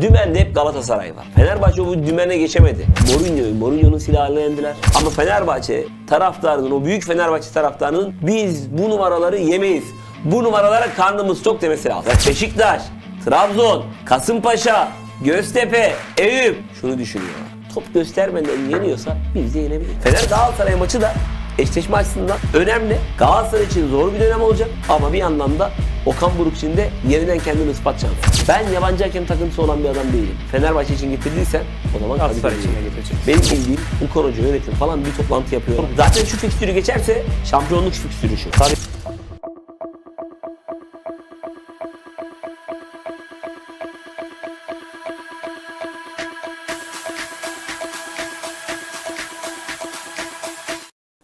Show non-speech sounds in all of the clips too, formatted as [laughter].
Dümende hep Galatasaray var. Fenerbahçe bu dümene geçemedi. Mourinho'yu, Mourinho'nun silahını. Ama Fenerbahçe taraftarının, o büyük Fenerbahçe taraftarının biz bu numaraları yemeyiz. Bu numaralara karnımız çok demesi lazım. Beşiktaş, Trabzon, Kasımpaşa, Göztepe, Eyüp şunu düşünüyor. Top göstermeden yeniyorsa biz de yenebiliriz. Fener Galatasaray maçı da eşleşme açısından önemli. Galatasaray için zor bir dönem olacak ama bir yandan da Okan Buruk için de yeniden kendini ispat şansı. Ben yabancı hakem takıntısı olan bir adam değilim. Fenerbahçe için getirdiysen o zaman Galatasaray için getirecek. Benim bildiğim bu konucu yönetim falan bir toplantı yapıyor. Zaten şu fikstürü geçerse şampiyonluk fikstürü şu. Tabii.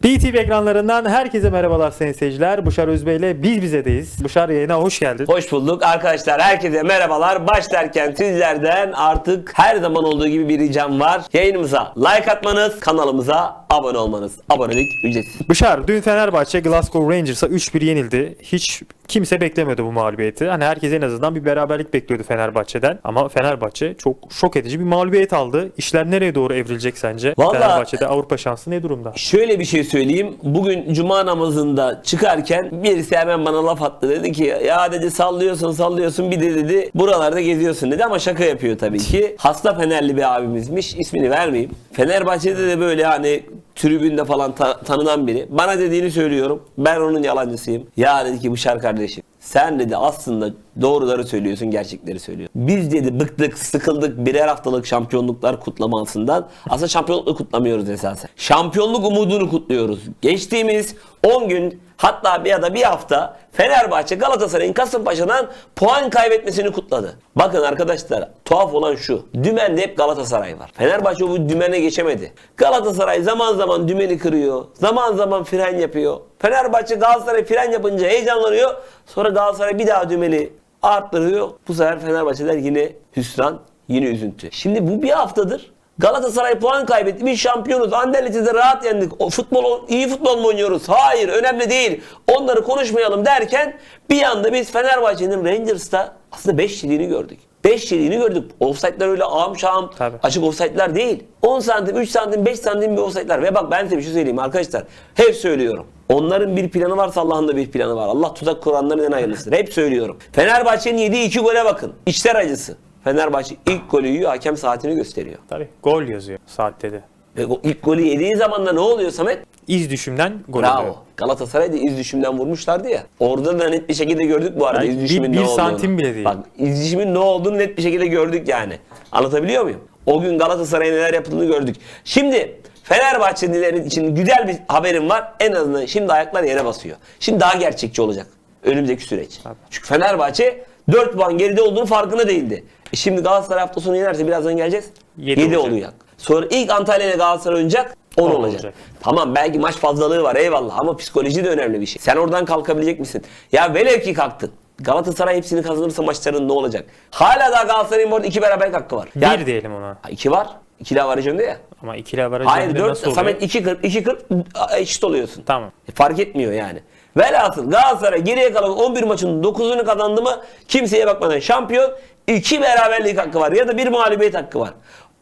BTV ekranlarından herkese merhabalar sayın seyirciler. Buşar Özbey ile Biz Bize'deyiz. Buşar yayına hoş geldin. Hoş bulduk arkadaşlar. Herkese merhabalar. Başlarken sizlerden artık her zaman olduğu gibi bir ricam var. Yayınımıza like atmanız, kanalımıza abone olmanız. Abonelik ücretsiz. Buşar dün Fenerbahçe Glasgow Rangers'a 3-1 yenildi. Hiç kimse beklemedi bu mağlubiyeti. Hani herkes en azından bir beraberlik bekliyordu Fenerbahçe'den. Ama Fenerbahçe çok şok edici bir mağlubiyet aldı. İşler nereye doğru evrilecek sence? Vallahi- Fenerbahçe'de Avrupa şansı ne durumda? Şöyle bir şey söyleyeyim. Bugün cuma namazında çıkarken birisi hemen bana laf attı. Dedi ki ya dedi sallıyorsun sallıyorsun bir de dedi buralarda geziyorsun dedi ama şaka yapıyor tabii ki. Hasta Fenerli bir abimizmiş. İsmini vermeyeyim. Fenerbahçe'de de böyle hani tribünde falan ta- tanınan biri. Bana dediğini söylüyorum. Ben onun yalancısıyım. Ya dedi ki Bışar kardeşim sen dedi aslında doğruları söylüyorsun, gerçekleri söylüyorsun. Biz dedi bıktık, sıkıldık birer haftalık şampiyonluklar kutlamasından. Aslında şampiyonlukları kutlamıyoruz esasen. Şampiyonluk umudunu kutluyoruz. Geçtiğimiz 10 gün hatta bir ya da bir hafta Fenerbahçe Galatasaray'ın Kasımpaşa'dan puan kaybetmesini kutladı. Bakın arkadaşlar tuhaf olan şu. Dümende hep Galatasaray var. Fenerbahçe bu dümene geçemedi. Galatasaray zaman zaman dümeni kırıyor. Zaman zaman fren yapıyor. Fenerbahçe Galatasaray fren yapınca heyecanlanıyor. Sonra Galatasaray bir daha dümeni arttırıyor. Bu sefer Fenerbahçeler yine hüsran, yine üzüntü. Şimdi bu bir haftadır Galatasaray puan kaybetti. Biz şampiyonuz. Anderlet'i de rahat yendik. O futbol iyi futbol mu oynuyoruz? Hayır, önemli değil. Onları konuşmayalım derken bir anda biz Fenerbahçe'nin Rangers'ta aslında 5 yediğini gördük. 5 yediğini gördük. Offside'ler öyle ağım şahım Tabii. açık offside'ler değil. 10 santim, 3 santim, 5 santim bir offside'ler. Ve bak ben size bir şey söyleyeyim arkadaşlar. Hep söylüyorum. Onların bir planı varsa Allah'ın da bir planı var. Allah tuzak kuranların en hayırlısıdır. Hep söylüyorum. Fenerbahçe'nin yediği 2 gole bakın. İçler acısı. Fenerbahçe ilk golü yiyor, hakem saatini gösteriyor. Tabii gol yazıyor saatte de. Ve ilk golü yediği zaman da ne oluyor Samet? İz düşümden gol oluyor. Bravo. Galatasaray'da iz düşümden vurmuşlardı ya. Orada da net bir şekilde gördük bu arada Yani iz bir- düşümün bir ne olduğunu. santim bile değil. Bak iz düşümün ne olduğunu net bir şekilde gördük yani. Anlatabiliyor muyum? O gün Galatasaray'a neler yapıldığını gördük. Şimdi Fenerbahçelilerin için güzel bir haberim var. En azından şimdi ayaklar yere basıyor. Şimdi daha gerçekçi olacak önümüzdeki süreç. Çünkü Fenerbahçe 4 puan geride olduğunu farkında değildi. E şimdi Galatasaray hafta sonu yenerse birazdan geleceğiz. Yedi 7 olacak. olacak. Sonra ilk Antalya ile Galatasaray oynayacak 10 On olacak. olacak. Tamam belki maç fazlalığı var eyvallah ama psikoloji de önemli bir şey. Sen oradan kalkabilecek misin? Ya velev ki kalktın. Galatasaray hepsini kazanırsa maçların ne olacak? Hala daha Galatasaray'ın bu arada iki beraberlik hakkı var. Ya, Bir diyelim ona. İki var. İkili avaraj önde ya. Ama ikili avaraj Hayır önde dört. nasıl oluyor? Samet 2-40. 2-40 eşit oluyorsun. Tamam. E, fark etmiyor yani. Velhasıl Galatasaray geriye kalan 11 maçın 9'unu kazandı mı kimseye bakmadan şampiyon. 2 beraberlik hakkı var ya da bir mağlubiyet hakkı var.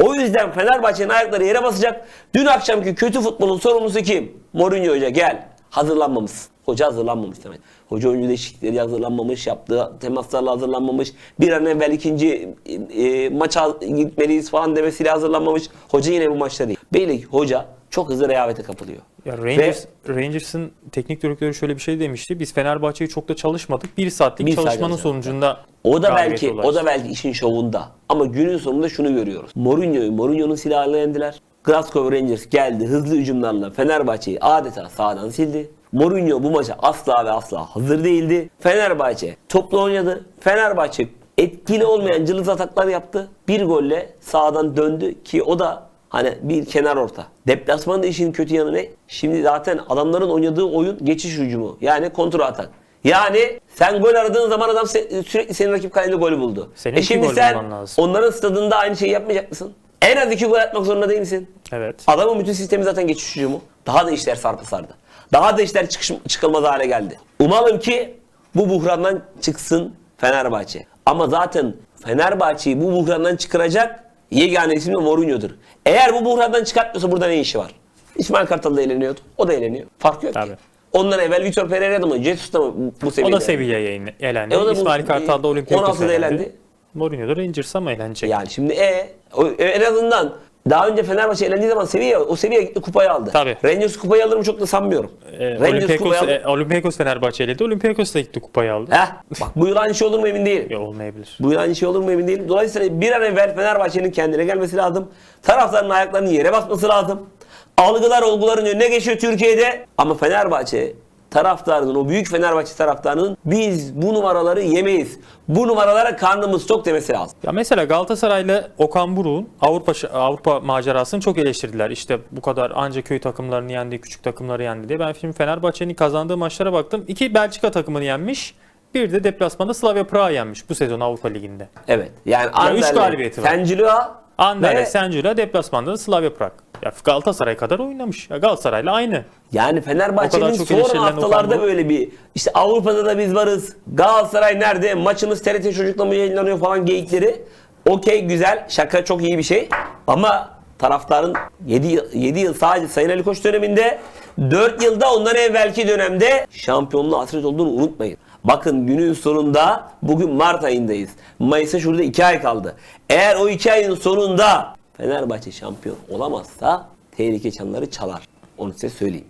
O yüzden Fenerbahçe'nin ayakları yere basacak. Dün akşamki kötü futbolun sorumlusu kim? Mourinho Hoca gel. Hazırlanmamış. Hoca hazırlanmamış demek. Hoca oyuncu değişiklikleri hazırlanmamış, yaptığı temaslarla hazırlanmamış. Bir an evvel ikinci e, maça gitmeliyiz falan demesiyle hazırlanmamış. Hoca yine bu maçta değil. Belli hoca çok hızlı rehavete kapılıyor. Ya Rangers, Rangers'ın teknik direktörü şöyle bir şey demişti. Biz Fenerbahçe'yi çok da çalışmadık. Bir saatlik Bir saat çalışmanın çalıştık. sonucunda O da belki o ulaştık. da belki işin şovunda. Ama günün sonunda şunu görüyoruz. Mourinho'yu Mourinho'nun silahıyla yendiler. Glasgow Rangers geldi hızlı hücumlarla Fenerbahçe'yi adeta sağdan sildi. Mourinho bu maça asla ve asla hazır değildi. Fenerbahçe toplu oynadı. Fenerbahçe etkili olmayan cılız ataklar yaptı. Bir golle sağdan döndü ki o da Hani bir kenar orta. Deplasmanda işin kötü yanı ne? Şimdi zaten adamların oynadığı oyun geçiş hücumu. Yani kontra atak. Yani sen gol aradığın zaman adam se- sürekli senin rakip kalede golü buldu. Senin e iki şimdi gol sen bulman lazım. onların stadında aynı şeyi yapmayacak mısın? En az iki gol atmak zorunda değil misin? Evet. Adamın bütün sistemi zaten geçiş hücumu. Daha da işler sarpı sardı. Daha da işler çıkış, çıkılmaz hale geldi. Umalım ki bu buhrandan çıksın Fenerbahçe. Ama zaten Fenerbahçe'yi bu buhrandan çıkaracak yegane isim de Mourinho'dur. Eğer bu buhrandan çıkartmıyorsa burada ne işi var? İsmail Kartal da eğleniyordu. O da eğleniyor. Fark yok Tabii. ki. Ondan evvel Vitor Pereira'da mı? Jesus'ta mı bu- bu O seviyede? da Sevilla'ya elendi. E o da bu- İsmail Kartal da Olympiakos'a 16'da elendi. elendi. Mourinho da Rangers'a mı eğlenecek? Yani şimdi e, o- e, en azından daha önce Fenerbahçe elendiği zaman seviye o seviye gitti kupayı aldı. Tabii. Rangers kupayı alır mı çok da sanmıyorum. Ee, Rangers Olympiakos, kupayı e, Olympiakos Fenerbahçe eledi. Olympiakos da gitti kupayı aldı. Heh, bak bu yıl aynı şey olur mu emin değilim. Ya, olmayabilir. Bu yıl aynı şey olur mu emin değilim. Dolayısıyla bir an evvel Fenerbahçe'nin kendine gelmesi lazım. Taraftarın ayaklarının yere basması lazım. Algılar olguların önüne geçiyor Türkiye'de. Ama Fenerbahçe taraftarının, o büyük Fenerbahçe taraftarının biz bu numaraları yemeyiz. Bu numaralara karnımız tok demesi lazım. Ya mesela Galatasaray'la Okan Buruk'un Avrupa Avrupa macerasını çok eleştirdiler. İşte bu kadar anca köy takımlarını yendi, küçük takımları yendi diye. Ben şimdi Fenerbahçe'nin kazandığı maçlara baktım. İki Belçika takımını yenmiş. Bir de deplasmanda Slavia Prag'ı yenmiş bu sezon Avrupa Ligi'nde. Evet. Yani üç Anderlecht, galibiyeti var. Sencilua Anderlecht, ve Senjura deplasmanda da Slavia Prag. Ya Galatasaray kadar oynamış. Ya Galatasaray'la aynı. Yani Fenerbahçe'nin son haftalarda böyle bir işte Avrupa'da da biz varız. Galatasaray nerede? Maçımız TRT çocukla mı yayınlanıyor falan geyikleri. Okey güzel. Şaka çok iyi bir şey. Ama taraftarın 7 yıl, 7 yıl sadece Sayın Ali Koç döneminde 4 yılda ondan evvelki dönemde şampiyonluğu hasret olduğunu unutmayın. Bakın günün sonunda bugün Mart ayındayız. Mayıs'a şurada 2 ay kaldı. Eğer o 2 ayın sonunda Fenerbahçe şampiyon olamazsa tehlike çanları çalar. Onu size söyleyeyim.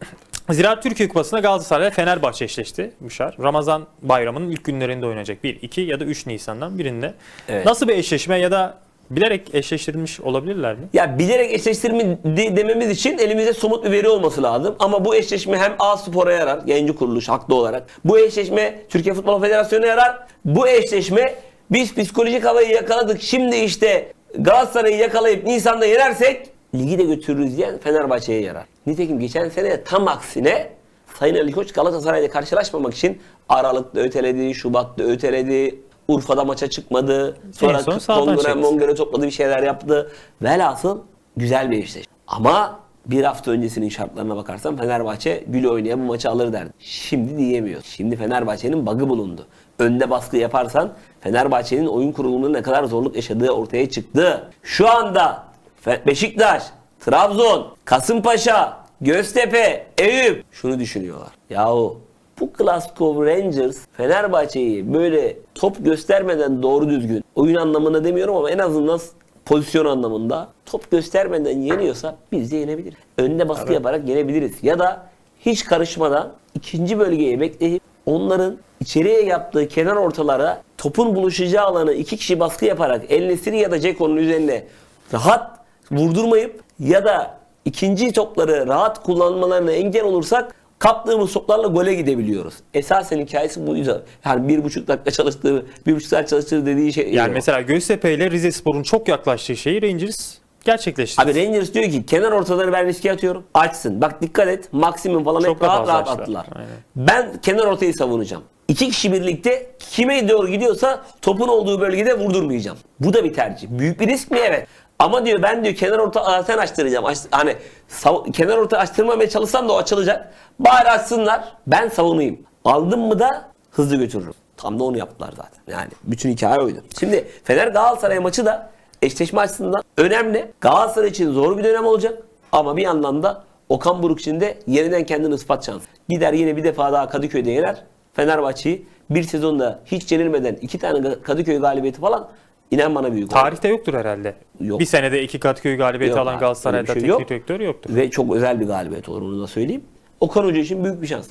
Ziraat Türkiye Kupası'nda Galatasaray Fenerbahçe eşleşti Müşar. Ramazan bayramının ilk günlerinde oynayacak. 1, 2 ya da 3 Nisan'dan birinde. Evet. Nasıl bir eşleşme ya da bilerek eşleştirilmiş olabilirler mi? Ya bilerek eşleştirme de- dememiz için elimizde somut bir veri olması lazım. Ama bu eşleşme hem A Spor'a yarar, yayıncı kuruluş haklı olarak. Bu eşleşme Türkiye Futbol Federasyonu'na yarar. Bu eşleşme biz psikolojik havayı yakaladık. Şimdi işte Galatasaray'ı yakalayıp Nisan'da yenersek ligi de götürürüz diyen Fenerbahçe'ye yarar. Nitekim geçen sene tam aksine Sayın Ali Koç Galatasaray'la karşılaşmamak için Aralık'ta öteledi, Şubat'ta öteledi, Urfa'da maça çıkmadı. Sonra son Kongre. Mongre topladı bir şeyler yaptı. Velhasıl güzel bir eşleşme. Ama bir hafta öncesinin şartlarına bakarsan Fenerbahçe güle oynaya bu maçı alır derdi. Şimdi diyemiyor. Şimdi Fenerbahçe'nin bug'ı bulundu. Önde baskı yaparsan Fenerbahçe'nin oyun kurulumunda ne kadar zorluk yaşadığı ortaya çıktı. Şu anda Beşiktaş, Trabzon, Kasımpaşa, Göztepe, Eyüp şunu düşünüyorlar. Yahu bu Glasgow Rangers Fenerbahçe'yi böyle top göstermeden doğru düzgün oyun anlamında demiyorum ama en azından pozisyon anlamında top göstermeden yeniyorsa biz de yenebiliriz. Önde baskı yaparak yenebiliriz. Ya da hiç karışmadan ikinci bölgeye bekleyip onların içeriye yaptığı kenar ortalara topun buluşacağı alanı iki kişi baskı yaparak El Nesiri ya da Ceko'nun üzerine rahat vurdurmayıp ya da ikinci topları rahat kullanmalarına engel olursak kaptığımız toplarla gole gidebiliyoruz. Esasen hikayesi bu yüzden. Yani bir buçuk dakika çalıştığı, bir buçuk saat çalıştığı dediği şey. Yani mesela Göztepe ile Rize Spor'un çok yaklaştığı şeyi Rangers gerçekleştirdi. Abi Rangers diyor ki kenar ortaları ben riske atıyorum. Açsın. Bak dikkat et. Maksimum falan Çok hep rahat rahat açtılar. attılar. Aynen. Ben kenar ortayı savunacağım. İki kişi birlikte kime doğru gidiyorsa topun olduğu bölgede vurdurmayacağım. Bu da bir tercih. Büyük bir risk mi? Evet. Ama diyor ben diyor kenar orta zaten açtıracağım. Aç, hani kenar orta açtırmamaya çalışsam da o açılacak. Bari açsınlar. Ben savunayım. Aldım mı da hızlı götürürüm. Tam da onu yaptılar zaten. Yani bütün hikaye oydu. Şimdi Fener Galatasaray maçı da eşleşme açısından önemli. Galatasaray için zor bir dönem olacak. Ama bir yandan da Okan Buruk için de yeniden kendini ispat şansı. Gider yine bir defa daha Kadıköy'de yener. Fenerbahçe'yi bir sezonda hiç yenilmeden iki tane Kadıköy galibiyeti falan inan bana büyük. Tarihte yoktur herhalde. Yok. Bir senede iki Kadıköy galibiyeti Yok alan abi, Galatasaray'da öyle bir şey teknik yok. direktör yoktur. Ve çok özel bir galibiyet olur onu da söyleyeyim. Okan Hoca için büyük bir şans.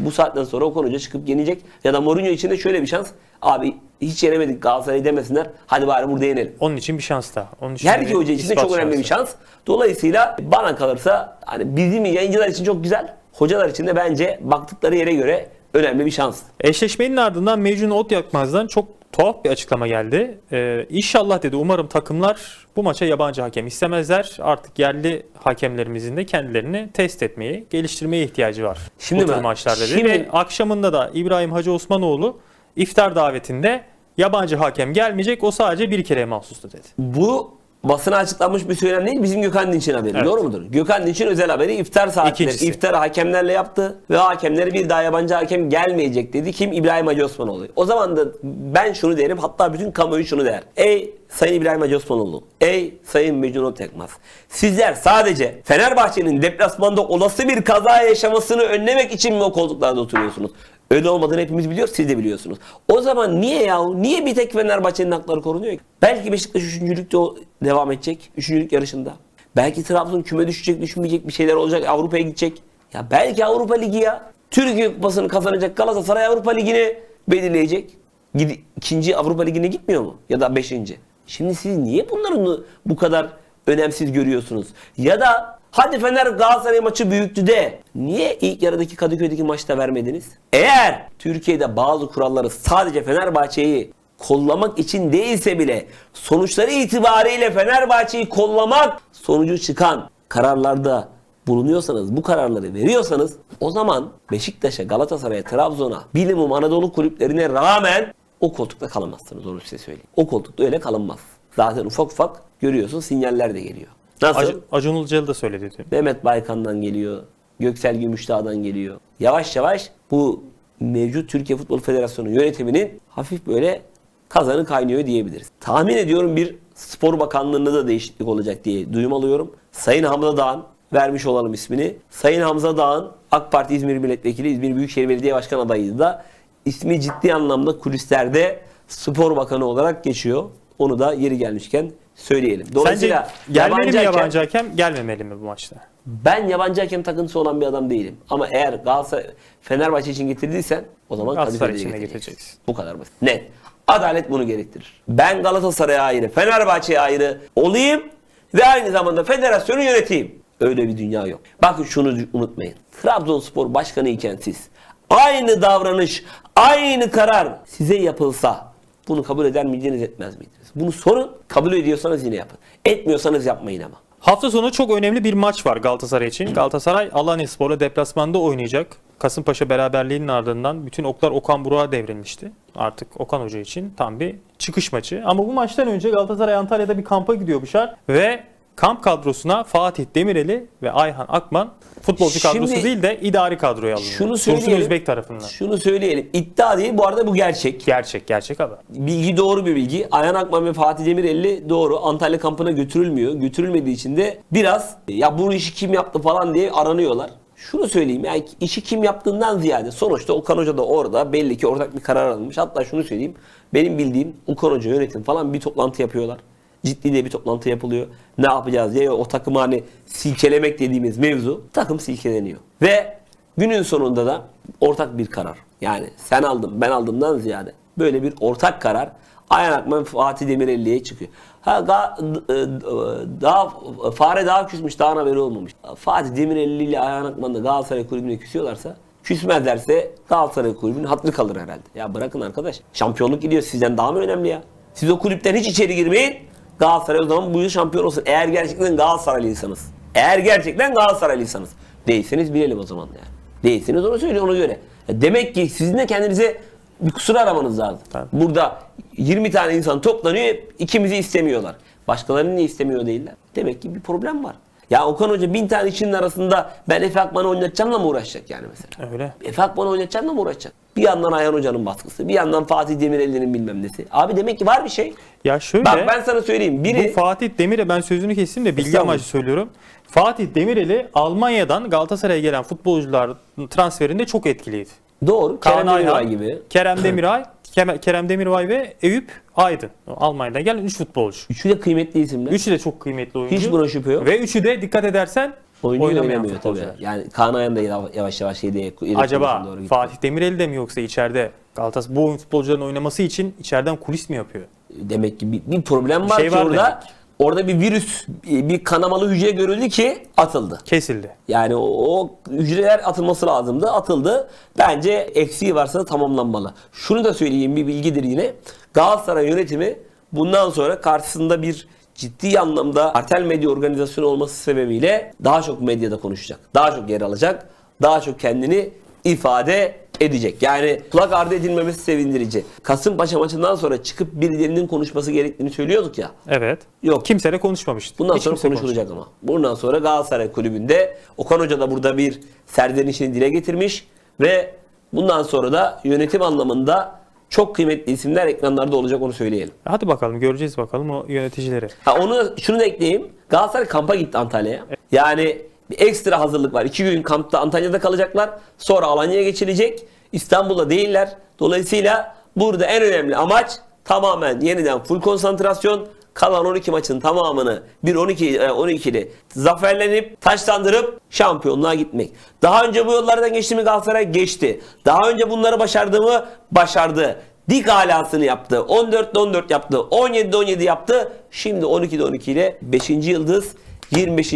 Bu saatten sonra Okan Hoca çıkıp yenecek. Ya da Mourinho için de şöyle bir şans. Abi hiç yenemedik Galatasaray'ı demesinler. Hadi bari burada yenelim. Onun için bir şans daha. Onun için Her bir iki hoca için de ispat çok önemli bir şansı. şans. Dolayısıyla bana kalırsa hani bizim yayıncılar için çok güzel. Hocalar için de bence baktıkları yere göre önemli bir şans. Eşleşmenin ardından Mecnun Ot Yakmaz'dan çok tuhaf bir açıklama geldi. Ee, inşallah dedi umarım takımlar bu maça yabancı hakem istemezler. Artık yerli hakemlerimizin de kendilerini test etmeye, geliştirmeye ihtiyacı var. Şimdi bu tür maçlar dedi. Şimdi- Ve akşamında da İbrahim Hacı Osmanoğlu iftar davetinde yabancı hakem gelmeyecek o sadece bir kere mahsustu dedi. Bu basına açıklanmış bir söylem değil. Bizim Gökhan Dinç'in haberi. Evet. Doğru mudur? Gökhan Dinç'in özel haberi iftar saatleri. İkincisi. İftar hakemlerle yaptı ve hakemlere bir daha yabancı hakem gelmeyecek dedi. Kim? İbrahim Hacı Osmanoğlu. O zaman da ben şunu derim hatta bütün kamuoyu şunu der. Ey Sayın İbrahim Hacı Osmanoğlu. Ey Sayın Mecnun Tekmaz. Sizler sadece Fenerbahçe'nin deplasmanda olası bir kaza yaşamasını önlemek için mi o koltuklarda oturuyorsunuz? Öyle olmadığını hepimiz biliyoruz, siz de biliyorsunuz. O zaman niye yahu? Niye bir tek Fenerbahçe'nin hakları korunuyor ki? Belki Beşiktaş üçüncülükte devam edecek. Üçüncülük yarışında. Belki Trabzon küme düşecek, düşmeyecek bir şeyler olacak. Avrupa'ya gidecek. Ya belki Avrupa Ligi ya. Türkiye Kupası'nı kazanacak Galatasaray Avrupa Ligi'ni belirleyecek. Gid- ikinci Avrupa Ligi'ne gitmiyor mu? Ya da beşinci. Şimdi siz niye bunları bu kadar önemsiz görüyorsunuz? Ya da hadi Fener Galatasaray maçı büyüktü de niye ilk yarıdaki Kadıköy'deki maçta vermediniz? Eğer Türkiye'de bazı kuralları sadece Fenerbahçe'yi kollamak için değilse bile sonuçları itibariyle Fenerbahçe'yi kollamak sonucu çıkan kararlarda bulunuyorsanız, bu kararları veriyorsanız o zaman Beşiktaş'a, Galatasaray'a, Trabzon'a, bilimum Anadolu kulüplerine rağmen o koltukta kalamazsınız onu size söyleyeyim. O koltukta öyle kalınmaz. Zaten ufak ufak görüyorsun sinyaller de geliyor. Nasıl? Ac- Acun Ilıcalı da söyledi. dün. Mehmet Baykan'dan geliyor. Göksel Gümüşdağ'dan geliyor. Yavaş yavaş bu mevcut Türkiye Futbol Federasyonu yönetiminin hafif böyle kazanı kaynıyor diyebiliriz. Tahmin ediyorum bir spor bakanlığında da değişiklik olacak diye duyum alıyorum. Sayın Hamza Dağ'ın vermiş olalım ismini. Sayın Hamza Dağ'ın AK Parti İzmir Milletvekili, İzmir Büyükşehir Belediye Başkan adayıydı da ismi ciddi anlamda kulislerde spor bakanı olarak geçiyor. Onu da yeri gelmişken söyleyelim. Sence Dolayısıyla gelmeli mi hakem- yabancı hakem, gelmemeli mi bu maçta? ben yabancı hakem takıntısı olan bir adam değilim. Ama eğer Galatasaray Fenerbahçe için getirdiysen o zaman Galatasaray için getireceksin. Bu kadar basit. Net. Adalet bunu gerektirir. Ben Galatasaray'a ayrı, Fenerbahçe'ye ayrı olayım ve aynı zamanda federasyonu yöneteyim. Öyle bir dünya yok. Bakın şunu unutmayın. Trabzonspor başkanı iken siz aynı davranış, aynı karar size yapılsa bunu kabul eder miydiniz etmez miydiniz? Bunu sorun. Kabul ediyorsanız yine yapın. Etmiyorsanız yapmayın ama. Hafta sonu çok önemli bir maç var Galatasaray için. Galatasaray Alanyaspor'la deplasmanda oynayacak. Kasımpaşa beraberliğinin ardından bütün oklar Okan Burak'a devrilmişti. Artık Okan Hoca için tam bir çıkış maçı. Ama bu maçtan önce Galatasaray Antalya'da bir kampa gidiyor Büşar. Ve kamp kadrosuna Fatih Demireli ve Ayhan Akman futbolcu Şimdi- kadrosu değil de idari kadroya alınıyor. Şunu Dursun söyleyelim. Özbek tarafından. Şunu söyleyelim. İddia değil bu arada bu gerçek. Gerçek, gerçek haber. Bilgi doğru bir bilgi. Ayhan Akman ve Fatih Demirelli doğru. Antalya kampına götürülmüyor. Götürülmediği için de biraz ya bu işi kim yaptı falan diye aranıyorlar. Şunu söyleyeyim yani işi kim yaptığından ziyade sonuçta Okan Hoca da orada belli ki ortak bir karar alınmış. Hatta şunu söyleyeyim. Benim bildiğim Okan Hoca yönetim falan bir toplantı yapıyorlar. Ciddi de bir toplantı yapılıyor. Ne yapacağız diye o takımı hani silkelemek dediğimiz mevzu takım silkeleniyor. Ve günün sonunda da ortak bir karar. Yani sen aldın ben aldımdan ziyade böyle bir ortak karar Ayhan Akman Fatih Demirelli'ye çıkıyor. Ha ga, d- e, daha fare daha küsmüş daha haberi olmamış. Fatih Demirelli ile Ayhan Akman da Galatasaray kulübüne küsüyorlarsa küsmezlerse Galatasaray kulübünün hatırı kalır herhalde. Ya bırakın arkadaş. Şampiyonluk gidiyor sizden daha mı önemli ya? Siz o kulüpten hiç içeri girmeyin. Galatasaray o zaman bu yıl şampiyon olsun. Eğer gerçekten Galatasaraylıysanız. Eğer gerçekten Galatasaraylıysanız. Değilseniz bilelim o zaman yani. Değilseniz onu söyle ona göre. Ya Demek ki sizin de kendinize bir kusur aramanız lazım. Tabii. Burada 20 tane insan toplanıyor, ikimizi istemiyorlar. Başkalarını niye istemiyor değiller? Demek ki bir problem var. Ya Okan Hoca bin tane işinin arasında ben Efe Akman'ı oynatacağımla mı uğraşacak yani mesela? Öyle. Efe Akman'ı oynatacağımla mı uğraşacak? Bir yandan Ayhan Hoca'nın baskısı, bir yandan Fatih Demirel'in bilmem nesi. Abi demek ki var bir şey. Ya şöyle. Bak ben sana söyleyeyim. Biri Bu Fatih Demir'e ben sözünü kestim de bilgi amaçlı söylüyorum. Fatih Demirel'i Almanya'dan Galatasaray'a gelen futbolcular transferinde çok etkiliydi. Doğru. Kaan Kerem Demirbay Ayhan, gibi. Kerem Demiray, Kerem Demirbay ve Eyüp Aydın. Almanya'dan gelen 3 futbolcu. Üçü de kıymetli isimler. Üçü de çok kıymetli oyuncu. Hiç buna şüphe yok. Ve üçü de dikkat edersen Oyuncu oynamayan oynamıyor tabii. Yani Kaan Ayhan da yavaş yavaş şeyde Acaba doğru gitti. Fatih Demirel de mi yoksa içeride Galatasaray bu oyun futbolcuların oynaması için içeriden kulis mi yapıyor? demek ki bir, bir problem var şey ki var orada. demek. Orada bir virüs, bir kanamalı hücre görüldü ki atıldı. Kesildi. Yani o, o hücreler atılması lazımdı. Atıldı. Bence eksiği varsa tamamlanmalı. Şunu da söyleyeyim bir bilgidir yine. Galatasaray yönetimi bundan sonra karşısında bir ciddi anlamda artel medya organizasyonu olması sebebiyle daha çok medyada konuşacak. Daha çok yer alacak. Daha çok kendini ifade edecek. Yani kulak ardı edilmemesi sevindirici. Kasımpaşa maçından sonra çıkıp birilerinin konuşması gerektiğini söylüyorduk ya. Evet. Yok. Kimse de konuşmamıştı. Bundan Hiç sonra kimse konuşulacak ama. Bundan sonra Galatasaray Kulübü'nde Okan Hoca da burada bir serzenişini dile getirmiş ve bundan sonra da yönetim anlamında çok kıymetli isimler ekranlarda olacak onu söyleyelim. Hadi bakalım göreceğiz bakalım o yöneticileri. Ha onu şunu da ekleyeyim. Galatasaray kampa gitti Antalya'ya. Yani bir ekstra hazırlık var. İki gün kampta Antalya'da kalacaklar. Sonra Alanya'ya geçilecek. İstanbul'da değiller. Dolayısıyla burada en önemli amaç tamamen yeniden full konsantrasyon. Kalan 12 maçın tamamını 1-12 e, 12'li zaferlenip taşlandırıp şampiyonluğa gitmek. Daha önce bu yollardan geçti mi Galatasaray? Geçti. Daha önce bunları başardı mı? Başardı. Dik alasını yaptı. 14'te 14 yaptı. 17'de 17 yaptı. Şimdi 12'de 12 ile 5. yıldız 25.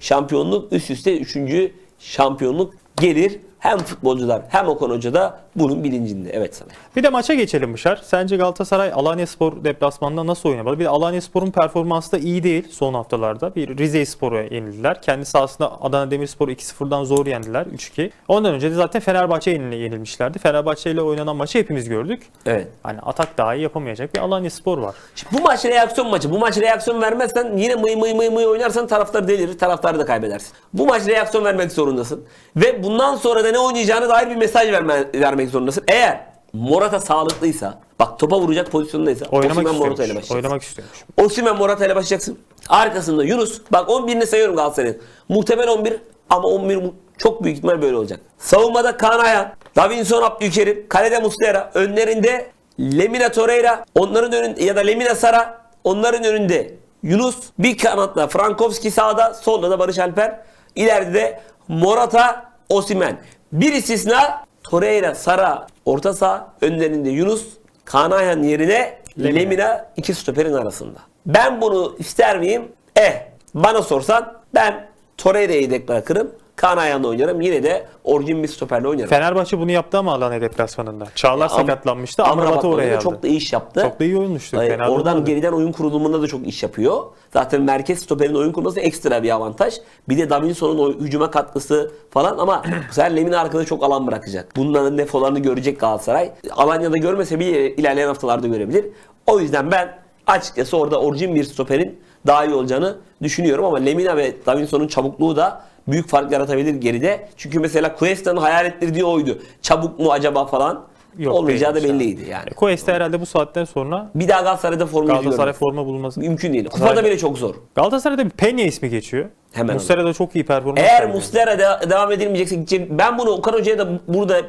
şampiyonluk üst üste 3. şampiyonluk gelir. Hem futbolcular hem Okan Hoca da bunun bilincinde. Evet sana. Bir de maça geçelim Bışar. Sence Galatasaray Alanya Spor deplasmanında nasıl oynamalı? Bir de Alanya Spor'un performansı da iyi değil son haftalarda. Bir Rize Spor'a yenildiler. Kendi sahasında Adana Demirspor'u 2-0'dan zor yendiler 3-2. Ondan önce de zaten Fenerbahçe yenilmişlerdi. Fenerbahçe ile oynanan maçı hepimiz gördük. Evet. Hani atak daha iyi yapamayacak bir Alanya Spor var. Şimdi bu maç reaksiyon maçı. Bu maç reaksiyon vermezsen yine mıy mıy mıy mıy oynarsan taraftar delir. Taraftarı da kaybedersin. Bu maç reaksiyon vermek zorundasın. Ve bundan sonra da ne oynayacağına dair bir mesaj verme, vermek zorundasın. Eğer Morata sağlıklıysa, bak topa vuracak pozisyondaysa Oynamak Osimhen Morata ile başlayacaksın. Oynamak istiyormuş. Osimhen Morata ile başlayacaksın. Arkasında Yunus. Bak 11'ini sayıyorum Galatasaray'ın. Muhtemel 11 ama 11 mu- çok büyük ihtimal böyle olacak. Savunmada Kaan Ayhan, Davinson Abdülkerim, kalede Muslera, önlerinde Lemina Torreira, onların önünde ya da Lemina Sara, onların önünde Yunus, bir kanatta Frankowski sağda, solda da Barış Alper, ileride de Morata, Osimhen. Bir istisna Torreira, Sara, orta saha, önlerinde Yunus, Kaan Ayhan yerine Lemina. Lemina iki stoperin arasında. Ben bunu ister miyim? Eh bana sorsan ben Torreira'yı yedek bırakırım. Kaan Ayhan'la oynarım. Yine de orijin bir stoperle oynarım. Fenerbahçe bunu yaptı ama Alanya deplasmanında. Çağlar Am- sakatlanmıştı. Amrabat Amrabat'ı oraya aldı. Çok da iyi iş yaptı. Çok da iyi oyunmuştu. Ee, Fena oradan olmadı. geriden oyun kurulumunda da çok iş yapıyor. Zaten merkez stoperin oyun kurması ekstra bir avantaj. Bir de Davinson'un o hücuma katkısı falan ama [clears throat] bu sefer Lemina arkada çok alan bırakacak. Bunların defolarını görecek Galatasaray. Alanya'da görmese bile ilerleyen haftalarda görebilir. O yüzden ben açıkçası orada orijin bir stoperin daha iyi olacağını düşünüyorum ama Lemina ve Davinson'un çabukluğu da büyük fark yaratabilir geride. Çünkü mesela Cuesta'nın hayal ettirdiği oydu. Çabuk mu acaba falan. Yok, Olmayacağı da belliydi yani. Cuesta herhalde bu saatten sonra Bir daha Galatasaray'da forma Galatasaray Galatasaray forma bulması. mümkün değil. Kupada bile çok zor. Galatasaray'da bir Peña ismi geçiyor. Hemen Muslera da çok iyi performans Eğer sergiledi. Muslera de- devam edilmeyecekse gidecek. Ben bunu Okan Hoca'ya da burada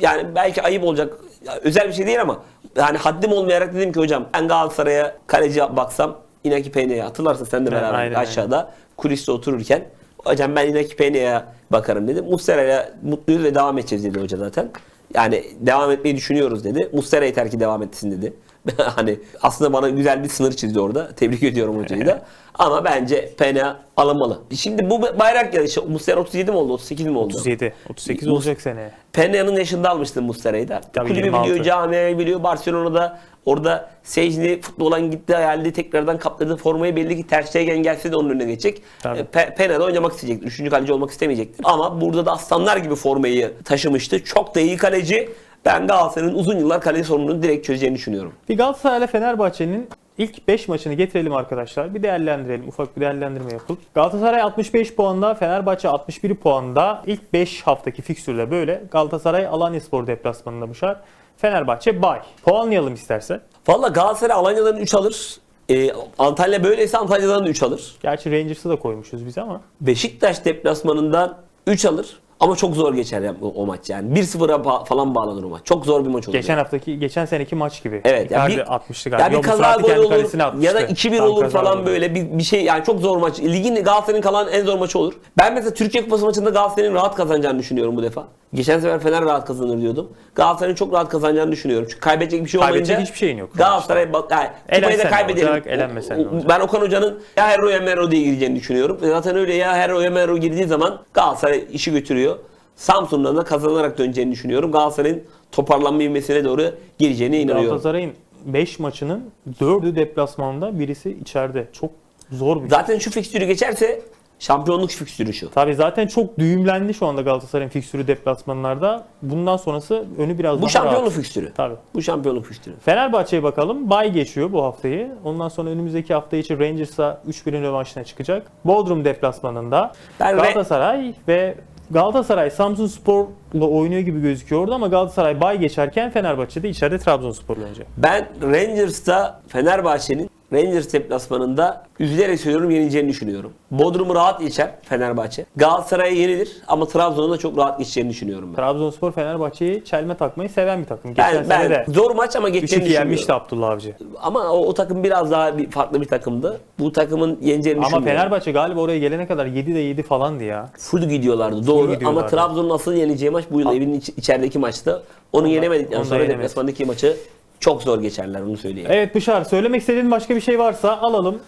yani belki ayıp olacak. ya özel bir şey değil ama yani haddim olmayarak dedim ki hocam ben Galatasaray'a kaleci baksam Inaki Peña'ya hatırlarsın sen de beraber aynen, aşağıda kuliste otururken hocam ben Inaki Peña'ya bakarım dedim. Muslera'ya mutluyuz ve devam edeceğiz dedi hoca zaten. Yani devam etmeyi düşünüyoruz dedi. Muslera yeter ki devam etsin dedi. [laughs] hani aslında bana güzel bir sınır çizdi orada. Tebrik ediyorum hocayı da. Ama bence Pena alınmalı. Şimdi bu bayrak yarışı Muslera 37 mi oldu? 38 mi oldu? 37. 38 Mus- olacak seneye. Pena'nın yaşında almıştı Muslera'yı da. Tabii, Kulübü 26. biliyor, camiayı biliyor. Barcelona'da orada Sejni futbola gitti hayalde tekrardan kaptırdı formayı belli ki Ter Stegen gelse de onun önüne geçecek. E, Pe- Pena'da oynamak isteyecekti. Üçüncü kaleci olmak istemeyecekti. Ama burada da aslanlar gibi formayı taşımıştı. Çok da iyi kaleci. Ben Galatasaray'ın uzun yıllar kaleci sorununu direkt çözeceğini düşünüyorum. Bir Galatasaray ile Fenerbahçe'nin ilk 5 maçını getirelim arkadaşlar. Bir değerlendirelim. Ufak bir değerlendirme yapalım. Galatasaray 65 puanda, Fenerbahçe 61 puanda. İlk 5 haftaki fikstürde böyle. Galatasaray Alanyaspor deplasmanında Buşar. Fenerbahçe bay. Puanlayalım istersen. Valla Galatasaray Alanya'dan 3 alır. E, Antalya böyleyse Antalya'dan da 3 alır. Gerçi Rangers'ı da koymuşuz biz ama. Beşiktaş deplasmanından 3 alır. Ama çok zor geçer ya o, o maç yani. 1-0'a ba- falan bağlanır o maç. Çok zor bir maç olur. Geçen haftaki, geçen seneki maç gibi. Evet. Ya Icardi bir, atmıştı galiba. ya bir kaza gol olur ya da 2-1 Tam olur falan golü. böyle bir, bir şey yani çok zor maç. Ligin Galatasaray'ın kalan en zor maçı olur. Ben mesela Türkiye Kupası maçında Galatasaray'ın rahat kazanacağını düşünüyorum bu defa. Geçen sefer Fener rahat kazanır diyordum. Galatasaray'ın çok rahat kazanacağını düşünüyorum. Çünkü kaybedecek bir şey olmayınca. Kaybedecek hiçbir şeyin yok. Galatasaray bak yani kupayı da kaybedelim. olacak, elenmesen olacak? Ben Okan Hoca'nın ya Hero ya Mero diye gireceğini düşünüyorum. Zaten öyle ya Hero ya Mero girdiği zaman Galatasaray işi götürüyor. Samsun'dan da kazanarak döneceğini düşünüyorum. Galatasaray'ın toparlanma ivmesine doğru gireceğine inanıyorum. Galatasaray'ın 5 maçının 4'ü deplasmanda, birisi içeride. Çok zor bir Zaten şu fikstürü geçerse Şampiyonluk fikstürü şu. Tabii zaten çok düğümlendi şu anda Galatasaray'ın fikstürü deplasmanlarda. Bundan sonrası önü biraz Bu daha şampiyonluk rahat. fikstürü. Tabii. Bu şampiyonluk fikstürü. Fenerbahçe'ye bakalım. Bay geçiyor bu haftayı. Ondan sonra önümüzdeki hafta içi Rangers'a 3-1'in rövanşına çıkacak. Bodrum deplasmanında Ben re- Galatasaray ve Galatasaray Samsun Spor'la oynuyor gibi gözüküyor orada ama Galatasaray bay geçerken Fenerbahçe'de içeride Trabzonspor'la oynayacak. Ben Rangers'ta Fenerbahçe'nin Rangers deplasmanında üzülerek söylüyorum yenileceğini düşünüyorum. Bodrum'u rahat geçer Fenerbahçe. Galatasaray'a yenilir ama Trabzon'u da çok rahat geçeceğini düşünüyorum ben. Trabzonspor Fenerbahçe'yi çelme takmayı seven bir takım. Geçen Ben, sene de ben zor maç ama geçeceğini 3-2 düşünüyorum. yenmişti Abdullah Avcı. Ama o, o takım biraz daha bir, farklı bir takımdı. Bu takımın yeneceğini Ama düşünmüyorum. Fenerbahçe galiba oraya gelene kadar 7'de 7 falandı ya. Full gidiyorlardı doğru ama gidiyorlardı. Trabzon'un asıl yeneceği maç bu yıl evinin iç- içerideki maçtı. Onu yenemedikten onu sonra deplasmandaki maçı çok zor geçerler onu söyleyeyim. Evet Bışar söylemek istediğin başka bir şey varsa alalım.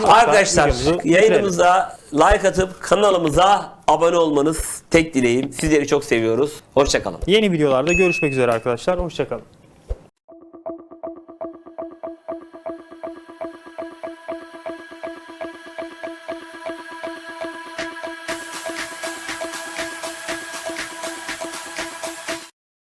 Yoksa Arkadaşlar videomuzu yayınımıza like atıp kanalımıza abone olmanız tek dileğim. Sizleri çok seviyoruz. Hoşçakalın. Yeni videolarda görüşmek üzere arkadaşlar. Hoşçakalın.